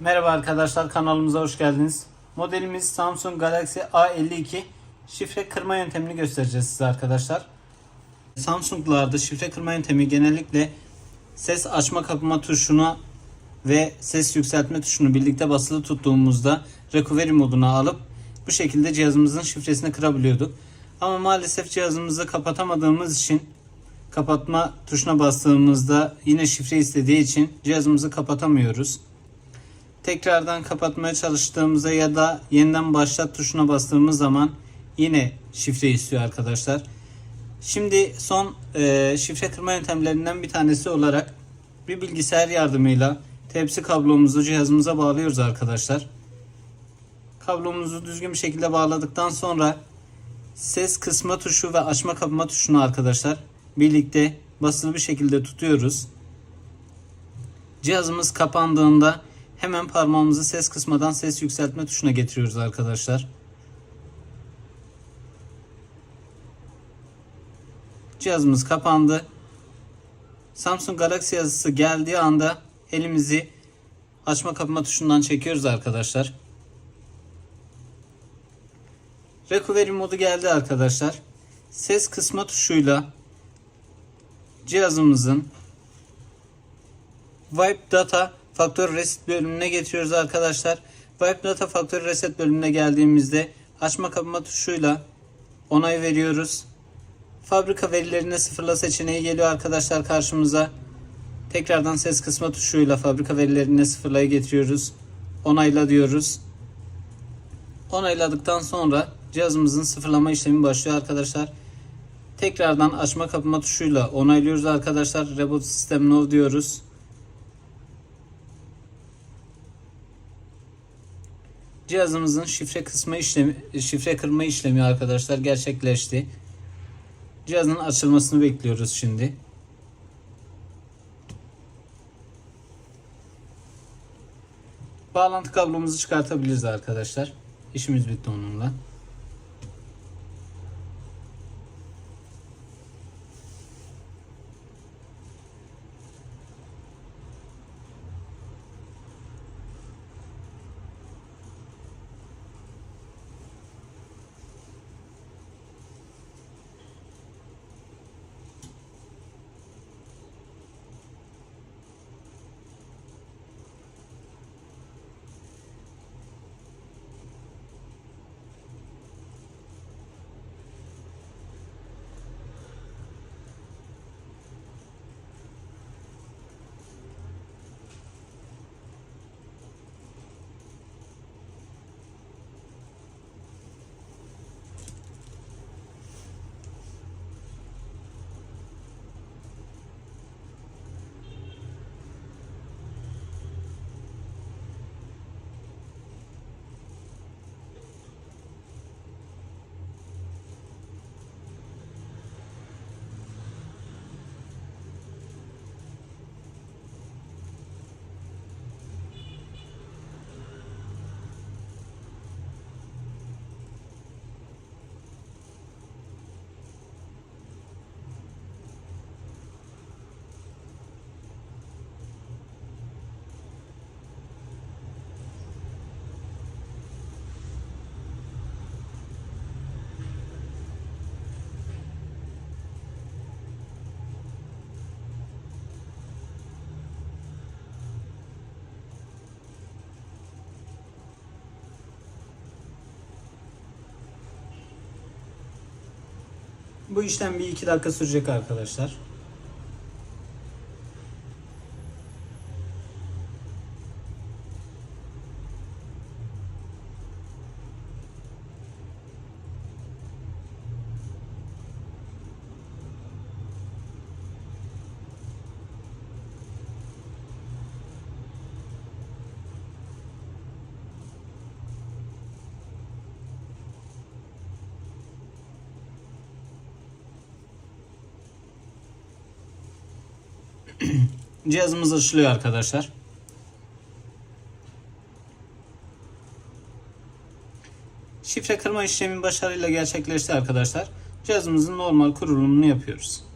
Merhaba arkadaşlar kanalımıza hoş geldiniz. Modelimiz Samsung Galaxy A52. Şifre kırma yöntemini göstereceğiz size arkadaşlar. Samsung'larda şifre kırma yöntemi genellikle ses açma kapama tuşuna ve ses yükseltme tuşunu birlikte basılı tuttuğumuzda recovery moduna alıp bu şekilde cihazımızın şifresini kırabiliyorduk. Ama maalesef cihazımızı kapatamadığımız için kapatma tuşuna bastığımızda yine şifre istediği için cihazımızı kapatamıyoruz. Tekrardan kapatmaya çalıştığımızda ya da yeniden başlat tuşuna bastığımız zaman yine şifre istiyor arkadaşlar. Şimdi son e, şifre kırma yöntemlerinden bir tanesi olarak bir bilgisayar yardımıyla tepsi kablomuzu cihazımıza bağlıyoruz arkadaşlar. Kablomuzu düzgün bir şekilde bağladıktan sonra ses kısma tuşu ve açma kapama tuşunu arkadaşlar birlikte basılı bir şekilde tutuyoruz. Cihazımız kapandığında hemen parmağımızı ses kısmadan ses yükseltme tuşuna getiriyoruz arkadaşlar. Cihazımız kapandı. Samsung Galaxy yazısı geldiği anda elimizi açma kapama tuşundan çekiyoruz arkadaşlar. Recovery modu geldi arkadaşlar. Ses kısma tuşuyla cihazımızın Wipe Data Factory Reset bölümüne getiriyoruz arkadaşlar. Wipe Data Factory Reset bölümüne geldiğimizde açma kapama tuşuyla onay veriyoruz. Fabrika verilerine sıfırla seçeneği geliyor arkadaşlar karşımıza. Tekrardan ses kısma tuşuyla fabrika verilerini sıfırlaya getiriyoruz. Onayla diyoruz. Onayladıktan sonra cihazımızın sıfırlama işlemi başlıyor arkadaşlar. Tekrardan açma kapama tuşuyla onaylıyoruz arkadaşlar. Reboot System No diyoruz. Cihazımızın şifre kısma işlemi, şifre kırma işlemi arkadaşlar gerçekleşti. Cihazın açılmasını bekliyoruz şimdi. Bağlantı kablomuzu çıkartabiliriz arkadaşlar. İşimiz bitti onunla. Bu işlem bir iki dakika sürecek arkadaşlar. Cihazımız açılıyor arkadaşlar. Şifre kırma işlemi başarıyla gerçekleşti arkadaşlar. Cihazımızın normal kurulumunu yapıyoruz.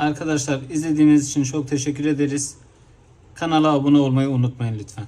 Arkadaşlar izlediğiniz için çok teşekkür ederiz. Kanala abone olmayı unutmayın lütfen.